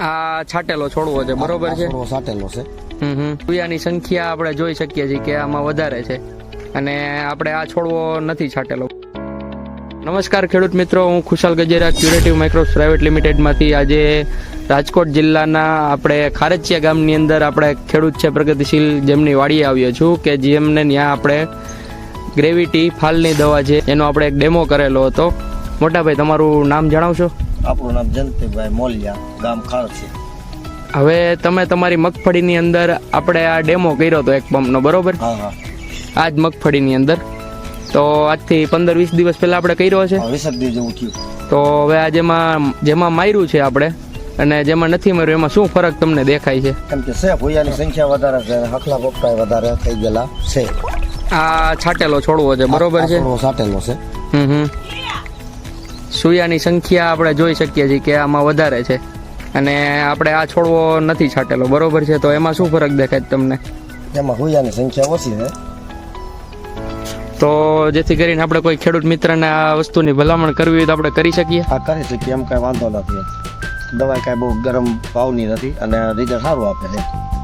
આ છાટેલો છોડવો છે બરોબર છે? છાટેલો છે. હમ હમ. સંખ્યા આપણે જોઈ શકીએ છીએ કે આમાં વધારે છે. અને આપણે આ છોડવો નથી છાટેલો. નમસ્કાર ખેડૂત મિત્રો હું Khushal Gajera curative micros private લિમિટેડમાંથી આજે રાજકોટ જિલ્લાના આપણે ખારચિયા ગામની અંદર આપણે ખેડૂત છે પ્રગતિશીલ જેમની વાડીએ આવ્યો છું કે જેમને ત્યાં આપણે ગ્રેવિટી ફાલની દવા છે એનો આપણે એક ડેમો કરેલો હતો. મોટાભાઈ તમારું નામ જણાવશો? આપણું નામ જયંતિભાઈ મોલિયા ગામ ખાળસી હવે તમે તમારી મગફળીની અંદર આપણે આ ડેમો કર્યો હતો એક પંપનો બરોબર? હા હા. આ જ મગફળીની અંદર. તો આજથી પંદર વીસ દિવસ પહેલા આપણે કર્યો છે જેવું થયું. તો હવે આ જેમાં જેમાં માર્યું છે આપણે અને જેમાં નથી માર્યું એમાં શું ફરક તમને દેખાય છે? કેમ કે છે ભૂયાની સંખ્યા વધારે છે હખલા પોપટા વધારે થઈ ગયેલા છે. આ છાટેલો છોડવો છે બરોબર છે? છાટેલો છે. હમ હમ. સૂયાની સંખ્યા આપણે જોઈ શકીએ છીએ કે આમાં વધારે છે. અને આપણે આ છોડવો નથી છાંટેલો બરોબર છે? તો એમાં શું ફરક દેખાય તમને? એમાં સૂયાની સંખ્યા ઓછી છે. તો જેથી કરીને આપણે કોઈ ખેડૂત મિત્રને આ વસ્તુની ભલામણ કરવી હોય તો આપણે કરી શકીએ? આ કરી શકીએ. એમ કાંઈ વાંધો નથી. દવા કાંઈ બહુ ગરમ ભાવની નથી અને રિઝલ્ટ સારું આપે છે.